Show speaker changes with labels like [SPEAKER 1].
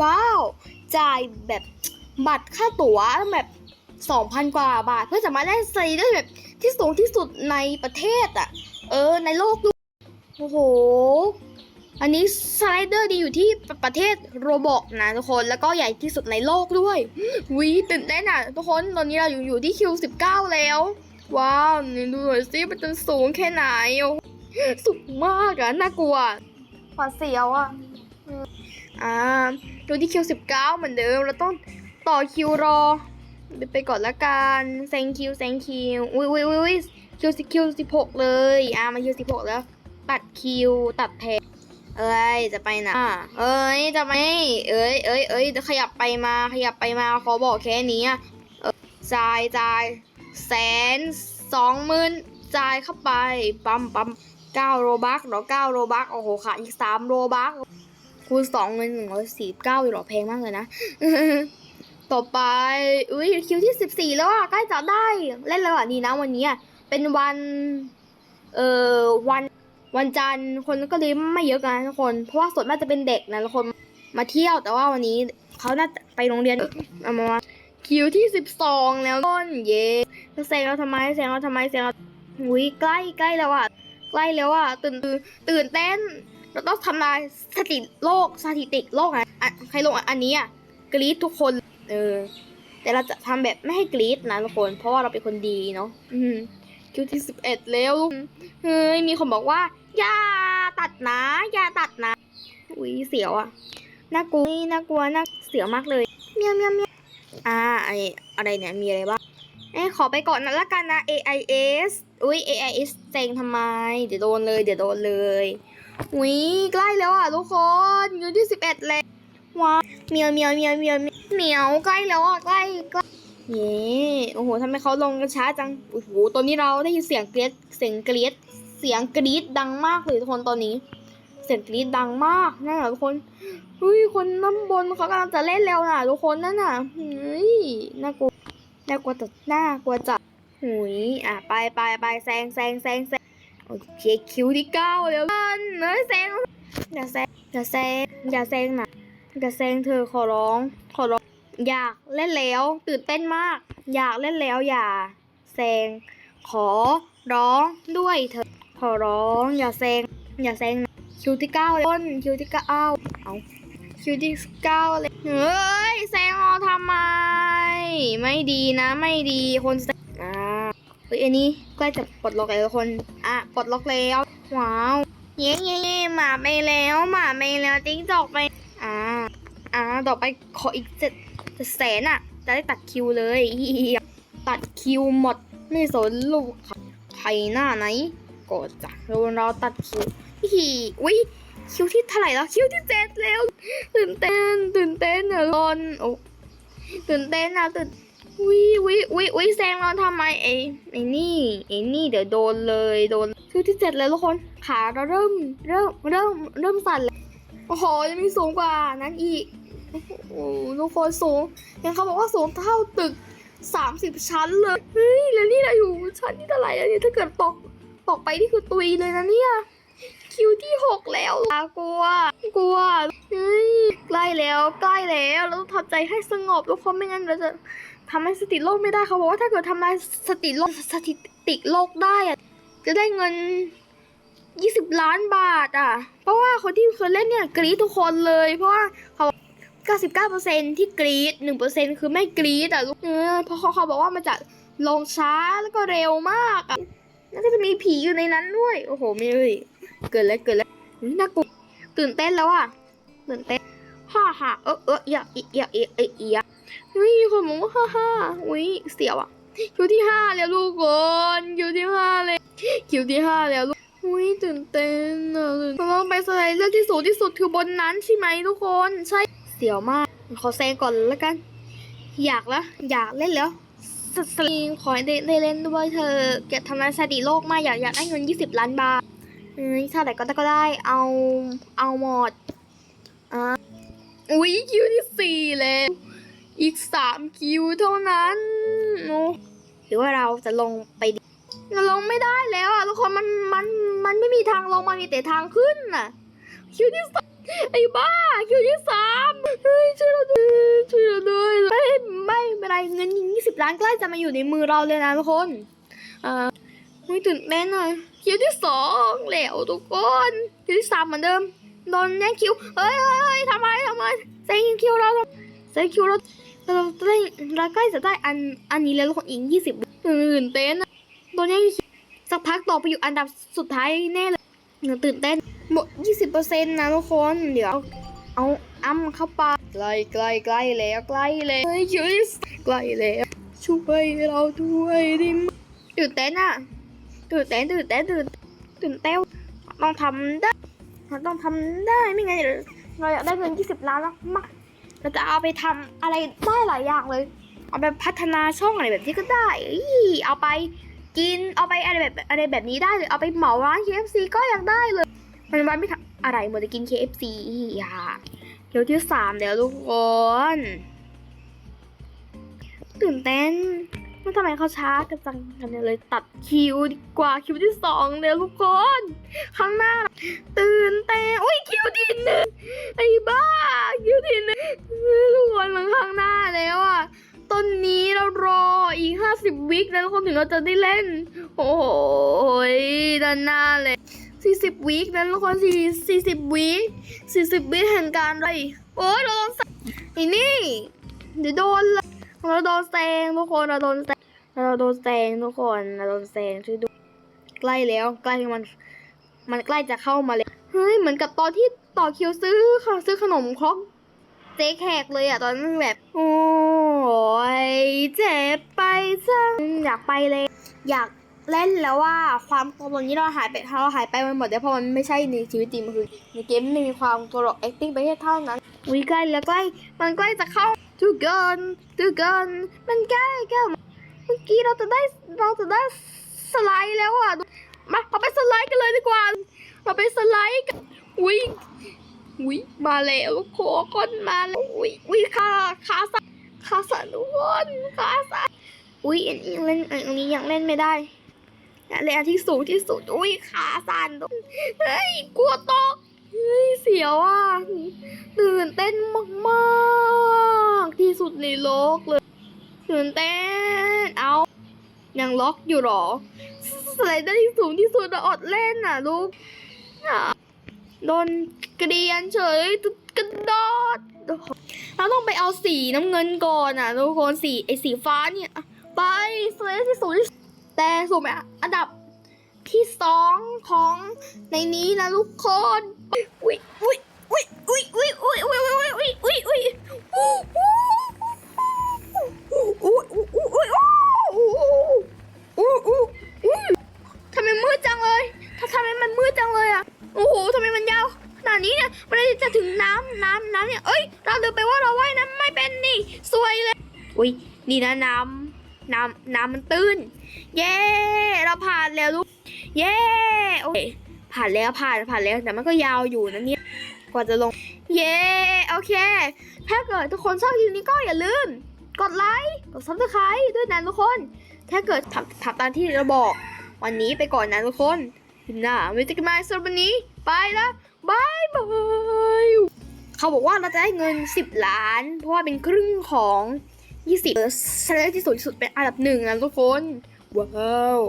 [SPEAKER 1] ว้าว จ่ายแบบบัตรค่าตั๋วแบบสองพันกว่าบาท เพื่อจะมาได้ไลเดอร์แบบที่สูงที่สุดในประเทศอะ เออ ในโลกด้วยโอ้โห อันนี้สไลเดอร์ดีอยู่ที่ประเทศโรบอกนะทุกคน แล้วก็ใหญ่ที่สุดในโลกด้วยวีตื่นเต้นอะทุกคน ตอนนี้เราอยู่อยู่ที่คิวสิบเก้าแล้ว ว้าว นี่ดูหน่อยสิมันจะสูงแค่ไหนโอ้สูงมากอะน่ากลัวหวาดเสียวอะอ่า ดูที่คิวสิบเก้าเหมือนเดิม เราต้องต่อคิวรอ ไปก่อนละกันแซงคิวแซงคิว อุ้ยอุ้ยอุ้ยคิวสิคิวสิบหกเลย อ่ามาคิวสิบหกแล้ว ตัดคิวตัดแพงเอ้ย จะไปไหนะเอ้ย จะไม่ เอ้ยเอ้ยเอ้ยขยับไปมา ขยับไปมา ขอบอกแค่นี้อะเออจ่ายจ่ายแสนสองหมื่นจ่ายเข้าไป ปั๊มปั๊มเก้าโรบักเหรอเก้าโรบัก โอ้โหขาดอีกสามโรบัก คูณสองเงินหนึ่งร้อยสี่เก้าอยู่หรอแพงมากเลยนะ ต่อไป อุ้ยคิวที่สิบสี่แล้วอะใกล้จะได้เล่นแล้วอะดีนะวันนี้อะเป็นวัน เอ่อวันวันจันทร์คนก็เลยไม่เยอะกันะทุกคน เพราะว่าส่วนมากจะเป็นเด็กนะทุกคนมาเที่ยวแต่ว่าวันนี้เขาน่าจะไปโรงเรียนเอามาคิวที่สิบสองแล้วต้นเย่แซงเราทำไมแซงเราทำไมแซงเราหุยใกล้ใกล้แล้วอะใกล้แล้วอะตื่นตื่นเต้น เราต้องทำลายสถิติโลกสถิติโลกอะใครลงอันนี้อะกรี๊ดทุกคน เออ แต่เราจะทำแบบไม่ให้กรี๊ดนะทุกคน เพราะว่าเราเป็นคนดีเนาะอืมคิวที่สิบเอ็ดแล้วเฮ้ยมีคนบอกว่า อย่าตัดนะอย่าตัดนะอุ้ยเสียวอะน่ากลัวน่ากลัวน่าเสียวมากเลยเมียวเมียวเมียวอ่าไออะไรเนี่ยมีอะไรบ้างเอ้ขอไปก่อนนะละกันนะ AIS อุ้ย AIS เซ็งทำไม เดี๋ยวโดนเลย เดี๋ยวโดนเลย อุ้ยใกล้แล้วอะทุกคนอยู่ที่สิบเอ็ดแล้วว้าเมียวเมียวเมียวเมียวเมียวใกล้แล้วอะใกล้ใกล้เย้โอ้โหทำไมเขาลงกันช้าจังโอ้โหตอนนี้เราได้ยินเสียงเกรียดเสียงเกรียดเสียงกรี๊ดดังมากเลยทุกคนตอนนี้ เสียงกรี๊ดดังมากนั่นแหละทุกคนเฮ้ยคนน้ำบนเขากำลังจะเล่นแล้วน่ะทุกคนนั่นน่ะเฮ้ยน่ากลัวน่ากลัวจัดน่ากลัวจัดหุยอะไปไปไปแซงแซงแซงแซง โอเคคิวที่เก้าแล้วกันเฮ้ยแซงอย่าแซงอย่าแซงอย่าแซงนะอย่าแซงเธอขอร้องขอร้องอยากเล่นแล้วตื่นเต้นมาก อยากเล่นแล้วอย่าแซงขอร้องด้วยเธอขอร้องอย่าแซงอย่าแซงคิวที่เก้าแล้วต้นคิวที่เก้าเอาคิวที่เก้าเลยเฮ้ยแซงเราทำไม ไม่ดีนะไม่ดีคนแซง ฮ้ยอันนี้ใกล้จะปลดล็อกแล้วคนอะปลดล็อกแล้วว้าวเย้เย้เย้หมาไปแล้วหมาไปแล้วจิ้งจอกไปอ่าอ่าต่อไปขออีกเจ็ดเจ็ดแสนอะ จะได้ตัดคิวเลยตัดคิวหมดไม่สนลูกใครหน้าไหนก็จะโดนเราตัดคิวฮีอุ้ยคิวที่เท่าไหร่แล้วคิวที่เจ็ดแล้วตื่นเต้นตื่นเต้นอะรอนโอ้ตื่นเต้นอะตื่น วิวิวิวิแซงเราทำไมไอ้ไอ้นี่ไอ้นี่เดี๋ยวโดนเลยโดนคิวที่เจ็ดแล้วทุกคนขาเราเริ่มเริ่มเริ่มเริ่มสั่นแล้วโอ้โหยังมีสูงกว่านั้นอีกโอ้โหทุกคนสูงยังเขาบอกว่าสูงเท่าตึกสามสิบชั้นเลยเฮ้ยแล้วนี่เราอยู่ชั้นที่เท่าไหร่แล้วเนี่ยถ้าเกิดตกตกไปนี่คือตุยเลยนะเนี่ยคิวที่หกแล้วกลัวกลัวเฮ้ย ล้แล้วใกล้แล้วเราต้องทำใจให้สงบทุกคนไม่งั้นเราจะทำให้สติโลกไม่ได้เขาบอกว่าถ้าเกิดทำลายสติโลกสถิติโลกได้อะจะได้เงิน 20 ล้านบาทอะ เพราะว่าคนที่เคยเล่นเนี่ยกรี๊ดทุกคนเลย เพราะว่าเขา99%ที่กรี๊ด1%คือไม่กรี๊ดอะลูกเออเพราะเขาเขาบอกว่ามันจะลงช้าแล้วก็เร็วมากอะแล้วก็จะมีผีอยู่ในนั้นด้วย โอ้โหไม่เลยเกิดแล้วเกิดแล้วน่ากลัวตื่นเต้นแล้วอะตื่นเต้น ฮ่าฮ่าเออเออเอย่าอีอย่าเอะเอะอีอะเฮ้ยมีคนบอกว่าฮ่าฮ่าอุ้ยเสียวอะคิวที่ห้าแล้วลูกคนคิวที่ห้าเลยคิวที่ห้าแล้วลูกอุ้ยตื่นเต้นอะเราไปสไลเดอร์ที่สูงที่สุดคือบนนั้นใช่ไหมทุกคนใช่เสียวมากขอแซงก่อนแล้วกัน อยากละอยากเล่นแล้วสสลิขอให้ได้เล่นด้วยเธอเก็บทำลายสถิติโลกมาอยากอยากได้เงิน 20 ล้านบาทเอ้ยถ้าไหนก็ได้ก็ได้เอาเอาหมดอะ อุ๊ยคิวที่สี่แล้วอีกสามคิวเท่านั้นโอ้หรือว่าเราจะลงไปเราลงไม่ได้แล้วอะทุกคนมันมันมันไม่มีทางลงมันมีแต่ทางขึ้นน่ะ คิวที่สไอ้บ้าคิวที่สามเฮ้ยช่วยเราด้วยช่วยเราด้วยไม่ไม่เป็นไรเงินยี่สิบล้านใกล้จะมาอยู่ในมือเราเลยนะทุกคนอ่อไม่ตื่นเต้นเลยคิวที่สองแล้วทุกคนคิวที่สามเหมือนเดิม โดนแย่งคิวเฮ้ยเฮ้ยเฮ้ยทำไมทำไมเซ็งคิวเราเซ็งคิวเราเราได้เราใกล้จะได้อันอันนี้แล้วคนอีกยี่สิบตื่นเต้นโดนแย่งคิวสักพักต่อไปอยู่อันดับสุดท้ายแน่เลยตื่นเต้นหมด20%นต์นะทุกคนเดี๋ยวเอาอ้ำเข้าไปใกล้ใกล้ใกล้แล้วใกล้แล้วเฮ้ยยูสใกล้แล้วช่วยเราด้วยดิมตื่นเต้นอะตื่นเต้นตื่นเต้นตื่นตื่นเต้นต้องทำได้ เราต้องทำได้ไม่งั้นเราอยากได้เงิน 20 ล้านแล้วมาเราจะเอาไปทำอะไรได้หลายอย่างเลย เอาไปพัฒนาช่องอะไรแบบนี้ก็ได้เอาไปกินเอาไปอะไรแบบอะไรแบบนี้ได้เลยเอาไปเหมาร้าน KFC ก็ยังได้เลยมันวันไม่ทำอะไรหมดจะกิน KFC อะเดี๋ยวที่สามแล้วทุกคนตื่นเต้น ว่าทำไมเขาช้ากันจังกันเนี่ยเลยตัดคิวดีกว่าคิวที่สองเดี๋ยทุกคนข้างหน้า ตื่นเต้นอุ้ยคิวที่หนึ่งไอ้บ้าคิวที่หนึ่งทุกคนมันข้างหน้าแล้วอะตอนนี้เรารออีกห้าสิบวิคแล้วทุกคนถึงเราจะได้เล่น โอ้โหด้านหน้าเลยสี่สิบวีคนั้นทุกคนสี่สี่สิบวีคสี่สิบวีคแห่งการอะไรโอ้ยเราโดนแซงไอ้นี่เดี๋ยวโดนเลย เราโดนแซงทุกคนเราโดนแซงเราโดนแซงทุกคนเราโดนแซงช่วยดูใกล้แล้วใกล้มัน มันใกล้จะเข้ามาเลยเฮ้ยเหมือนกับตอนที่ต่อคิวซื้อค่ะซื้อขนมครกเจ๊แขกเลยอะตอนนั้นแบบ โอ้ยเจ็บไปจังอยากไปเลย อยากเล่นแล้วว่าความตรงนี้เราหายไปเราหายไปมันหมดแล้วเพราะมันไม่ใช่ในชีวิตจริงมันคือในเกมมันมีความตัวหลอก acting ไปแค่เท่านั้นวิใกล้แล้วใกล้มันใกล้จะเข้า ทุกเกินทุกเกินมันใกล้แก้วเมื่อกี้เราจะได้เราจะได้สไลด์แล้วอะมาเราไปสไลด์กันเลยดีกว่า เราไปสไลด์กันอุ้ยอุ้ยมาแล้วโคคนมาแล้วอุ้ยอุ้ยขาขาสั่นขาสั่นทุกคนขาสั่นอุ้ยอันนี้เล่นอันนี้ยังเล่นไม่ได้อะไรอันที่สูงที่สุดอุ้ยขาสั่นเฮ้ยกลัวตกเฮ้ยเสียวอะตื่นเต้นมาก ในโลกเลยตื่นเต้นเอายังล็อกอยู่หรอสไลเดอร์ที่สูงที่สุดอะอดเล่นอะลูกโดนกระเดียนเฉยกระโดดเราต้องไปเอาสีน้ำเงินก่อนอะทุกคนสีไอสีฟ้าเนี่ยไปสไลเดอร์ที่สูงที่สุดแต่สูงอันดับที่สองของในนี้นะทุกคนอุ้ยอุ้ยอุ้ยอุ้ยอุ้ยอุ้ยอุ้ยอุ้ยอุ้ยอุ้ยอุ้ยอุ้ยอุ้ยอุ้ยอุ้ยอุ้ยอุ้ยอุ้ยทำไมมืดจังเลยทำไมมันมืดจังเลยอะโอ้โหทำไมมันยาวขนาดนี้เนี่ยมันจะถึงน้ำน้ำน้ำเนี่ยเอ้ยเราลืมไปว่าเราว่ายน้ำไม่เป็นนี่สวยเลย อุ้ยนี่นะน้ำน้ำน้ำมันตื้น เย้ เราผ่านแล้วลูก เย้ โอเค ผ่านแล้วผ่านผ่านแล้ว แต่มันก็ยาวอยู่นะเนี่ย กว่าจะลง เย้ โอเค ถ้าเกิดทุกคนชอบคลิปนี้ก็อย่าลืม กดไลค์ กดซับสไครต์ด้วยนะทุกคน ถ้าเกิดทำทำตามที่เราบอก วันนี้ไปก่อนนะทุกคนหน้าไว้เจอกันใหม่สำหรับวันนี้ ไปละบายบาย เขาบอกว่าเราจะได้เงิน 10 ล้าน เพราะว่าเป็นครึ่งของ 20เออเซเลที่สูงที่สุดเป็นอันดับหนึ่งนะทุกคน ว้าว